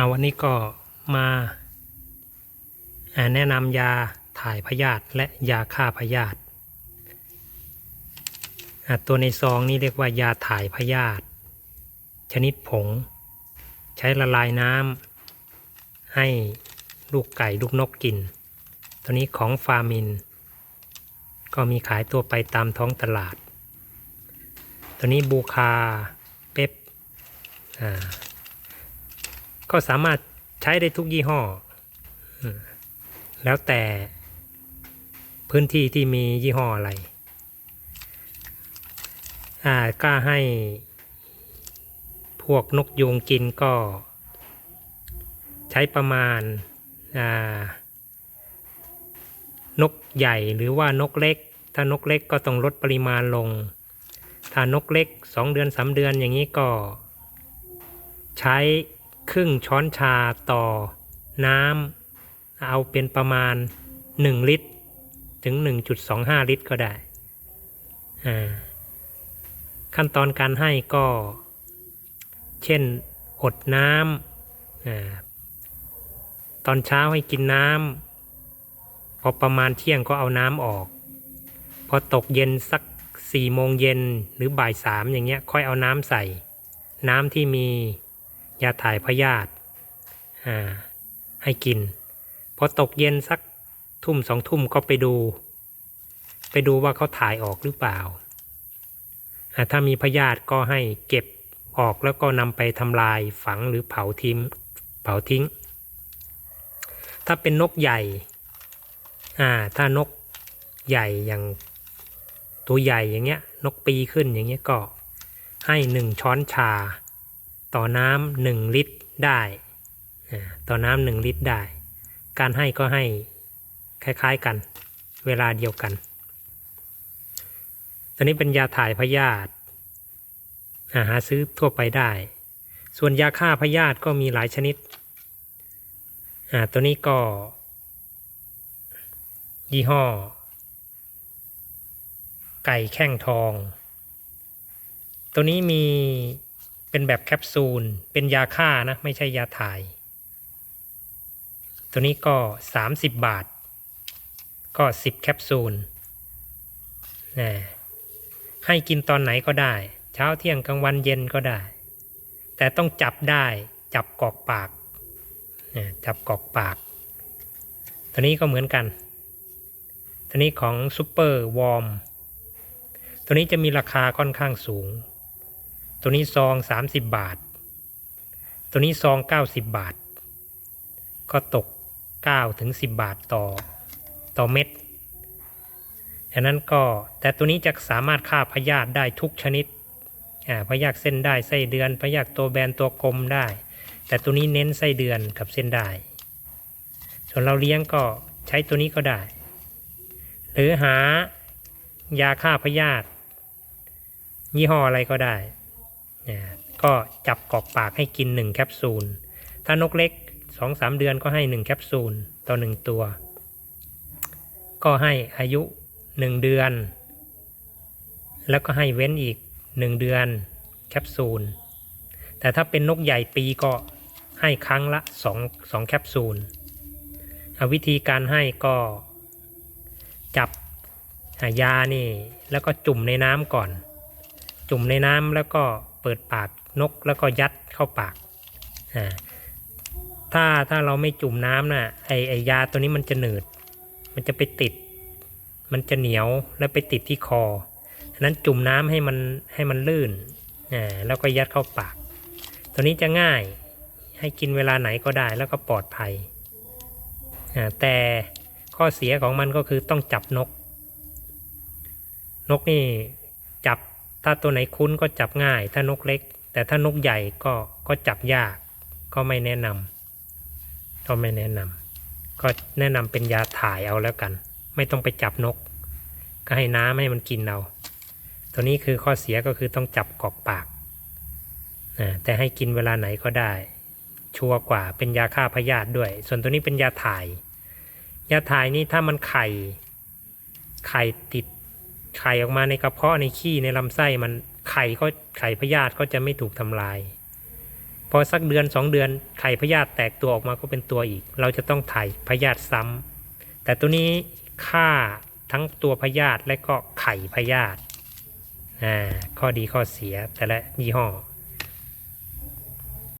อาวันนี้ก็มาแนะนำยาถ่ายพยาธิและยาฆ่าพยาธิตัวในซองนี้เรียกว่ายาถ่ายพยาธิชนิดผง ใช้ละลายน้ำให้ลูกไก่ลูกนกกิน ตัวนี้ของฟาร์มิน ก็มีขายตัวไปตามท้องตลาด ตัวนี้บูคาเป๊ปอ่า ก็สามารถใช้ได้ทุกยี่ห้อ แล้วแต่พื้นที่ที่มียี่ห้ออะไร อ่าก็ให้พวกนกยูงกินก็ ใช้ประมาณ อ่า นกใหญ่หรือว่านกเล็ก ถ้านกเล็กก็ต้องลดปริมาณลง ถ้านกเล็กสองเดือนสามเดือนอย่างนี้ก็ ใช้ ครึ่งช้อนชาต่อน้ำเอาเป็นประมาณ 1 ลิตร ถึง 1.25 ลิตรก็ได้อ่าขั้นตอนการให้ก็ เช่นอดน้ำอาตอนเช้าให้กินน้ำพอประมาณเที่ยงก็เอาน้ำออก พอตกเย็นสักสี่โมงเย็นหรือบ่ายสามอย่างเงี้ยค่อยเอาน้ำใส่ น้ำที่มี ยาถ่ายพยาธิให้กิน พอตกเย็นสักทุ่มสองทุ่มก็ไปดู ไปดูว่าเขาถ่ายออกหรือเปล่า ถ้ามีพยาธิก็ให้เก็บออกแล้วก็นำไปทำลายฝังหรือเผาทิ้งเผาทิ้ง ถ้าเป็นนกใหญ่ถ้านกใหญ่อย่างตัวใหญ่อย่างเงี้ยนกปีขึ้นอย่างเงี้ยก็ให้หนึ่งช้อนชา ต่อน้ำหนึ่งลิตรได้ต่อน้ำหนึ่งลิตรได้ การให้ก็ให้คล้ายๆกัน เวลาเดียวกัน ตัวนี้เป็นยาถ่ายพยาธิหาซื้อทั่วไปได้ ส่วนยาฆ่าพยาธิก็มีหลายชนิด ตัวนี้ก็ ยี่ห้อ ไก่แข้งทอง ตัวนี้มี เป็นแบบแคปซูล เป็นยาฆ่านะ ไม่ใช่ยาถ่าย ตัวนี้ก็ 30 บาท ก็ 10 แคปซูลนะให้กินตอนไหนก็ได้ เช้าเที่ยงกลางวันเย็นก็ได้ แต่ต้องจับได้จับกอกปากนะจับกอกปาก ตัวนี้ก็เหมือนกัน ตัวนี้ของซูเปอร์วอร์มตัวนี้จะมีราคาค่อนข้างสูง ตัวนี้ซอง 30 บาท ตัวนี้ซอง 90 บาท ก็ตก9ถึง10 บาทต่อต่อเม็ดอันนั้นก็แต่ตัวนี้จะสามารถฆ่าพยาธิได้ทุกชนิดอ่าพยาธิเส้นได้ไส้เดือนพยาธิตัวแบนตัวกลมได้ แต่ตัวนี้เน้นไส้เดือนกับเส้นได้ ส่วนเราเลี้ยงก็ใช้ตัวนี้ก็ได้ หรือหายาฆ่าพยาธิยี่ห้ออะไรก็ได้ อ่าก็จับกอกปากให้กินหนึ่งแคปซูล ถ้านกเล็กสองสามเดือนก็ให้หนึ่งแคปซูล ต่อหนึ่งตัว ก็ให้อายุหนึ่งเดือน แล้วก็ให้เว้นอีกหนึ่งเดือนแคปซูล แต่ถ้าเป็นนกใหญ่ปีก็ให้ครั้งละสองสองแคปซูลอะวิธีการให้ก็จับอะยานี่ แล้วก็จุ่มในน้ำก่อน จุ่มในน้ำแล้วก็ ปิดปากนกแล้วก็ยัดเข้าปากอ่าถ้าถ้าเราไม่จุ่มน้ำน่ะไอไอยาตัวนี้มันจะหนืด มันจะไปติด มันจะเหนียวแล้วไปติดที่คอฉะนั้นจุ่มน้ำให้มันให้มันลื่นอ่าแล้วก็ยัดเข้าปาก ตัวนี้จะง่ายให้กินเวลาไหนก็ได้แล้วก็ปลอดภัยอ่าแต่ข้อเสียของมันก็คือต้องจับนก นกนี่จับ ถ้าตัวไหนคุ้นก็จับง่าย ถ้านกเล็ก แต่ถ้านกใหญ่ก็ก็จับยาก ก็ไม่แนะนำก็ไม่แนะนำก็แนะนำเป็นยาถ่ายเอาแล้วกัน ไม่ต้องไปจับนก ก็ให้น้ำให้มันกินเอาตัวนี้คือข้อเสียก็คือต้องจับกอกปากนะแต่ให้กินเวลาไหนก็ได้ ชัวร์กว่าเป็นยาฆ่าพยาธิด้วย ส่วนตัวนี้เป็นยาถ่าย ยาถ่ายนี่ถ้ามันไข่ไข่ติด ไข่ออกมาในกระเพาะในขี้ในลำไส้มันไข่ก็ไข่พยาธิก็จะไม่ถูกทำลาย พอสักเดือนสองเดือนไข่พยาธิแตกตัวออกมาก็เป็นตัวอีก เราจะต้องถ่ายพยาธิซ้ำแต่ตัวนี้ฆ่าทั้งตัวพยาธิและก็ไข่พยาธิอ่าข้อดีข้อเสียแต่ละยี่ห้อ